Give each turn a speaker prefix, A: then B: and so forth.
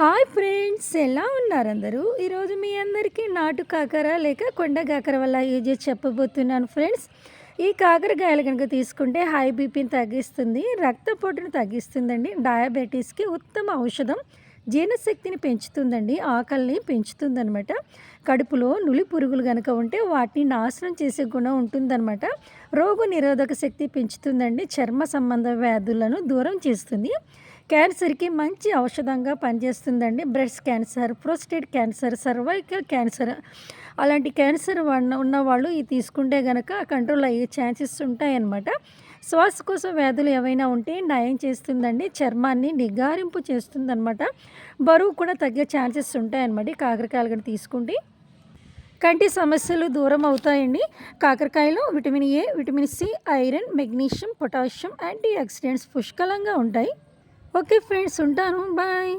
A: Hi friends ఎలా ఉన్నారు అందరూ ఈరోజు మీ అందరికీ నాటు కాకర లేక కొండ కాకర వల్ల యూజ్ చేసి చెప్పబోతున్నాను ఫ్రెండ్స్. ఈ కాకరకాయలు కనుక తీసుకుంటే హై బీపీని తగ్గిస్తుంది రక్తపోటును తగ్గిస్తుందండి డయాబెటీస్కి ఉత్తమ ఔషధం జీర్ణశక్తిని పెంచుతుందండి ఆకలిని పెంచుతుందనమాట కడుపులో నులి పురుగులు కనుక ఉంటే వాటిని నాశనం చేసే గుణం ఉంటుందన్నమాట. రోగ నిరోధక శక్తి పెంచుతుందండి చర్మ సంబంధ వ్యాధులను దూరం చేస్తుంది. క్యాన్సర్కి మంచి ఔషధంగా పనిచేస్తుందండి. Breast cancer prostate cancer cervical cancer అలాంటి క్యాన్సర్ ఉన్న వాళ్ళు ఇది తీసుకుంటే కనుక కంట్రోల్ అయ్యే ఛాన్సెస్ ఉంటాయన్నమాట. శ్వాసకోశ వ్యాధులు ఏవైనా ఉంటే నయం చేస్తుందండి. చర్మాన్ని నిగారింపు చేస్తుందన్నమాట. బరువు కూడా తగ్గే ఛాన్సెస్ ఉంటాయన్నమాట కాకరకాయలు కానీ తీసుకుంటే. కంటి సమస్యలు దూరం అవుతాయండి. కాకరకాయలో vitamin A vitamin C iron magnesium potassium antioxidants పుష్కలంగా ఉంటాయి. ఓకే ఫ్రెండ్స్ ఉంటాను బాయ్.